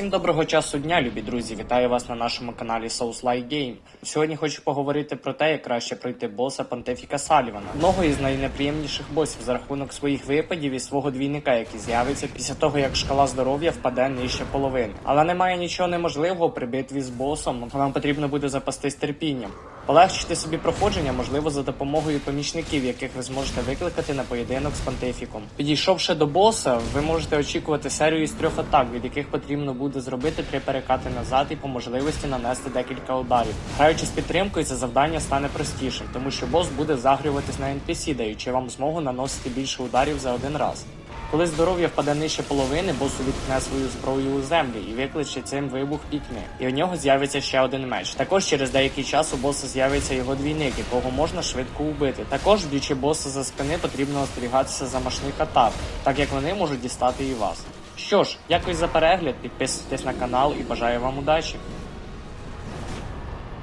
Всім доброго часу дня, любі друзі! Вітаю вас на нашому каналі Souls Like Game. Сьогодні хочу поговорити про те, як краще пройти боса Пантефіка Салівана, одного із найнеприємніших босів за рахунок своїх випадів і свого двійника, який з'явиться після того, як шкала здоров'я впаде нижче половини. Але немає нічого неможливого при битві з босом. Вам потрібно буде запастись терпінням. Полегшити собі проходження можливо за допомогою помічників, яких ви зможете викликати на поєдинок з понтифіком. Підійшовши до боса, ви можете очікувати серію з трьох атак, від яких потрібно буде зробити три перекати назад і по можливості нанести декілька ударів. Граючи з підтримкою, це завдання стане простішим, тому що бос буде загрюватись на NPC, даючи вам змогу наносити більше ударів за один раз. Коли здоров'я впаде нижче половини, бос увіткне свою зброю у землі і викличе цим вибух пікни. І у нього з'явиться ще один меч. Також через деякий час у боса з'явиться його двійник, якого можна швидко убити. Також б'ючи боса за спини, потрібно остерігатися замашних атак, так як вони можуть дістати і вас. Що ж, дякую за перегляд, підписуйтесь на канал і бажаю вам удачі.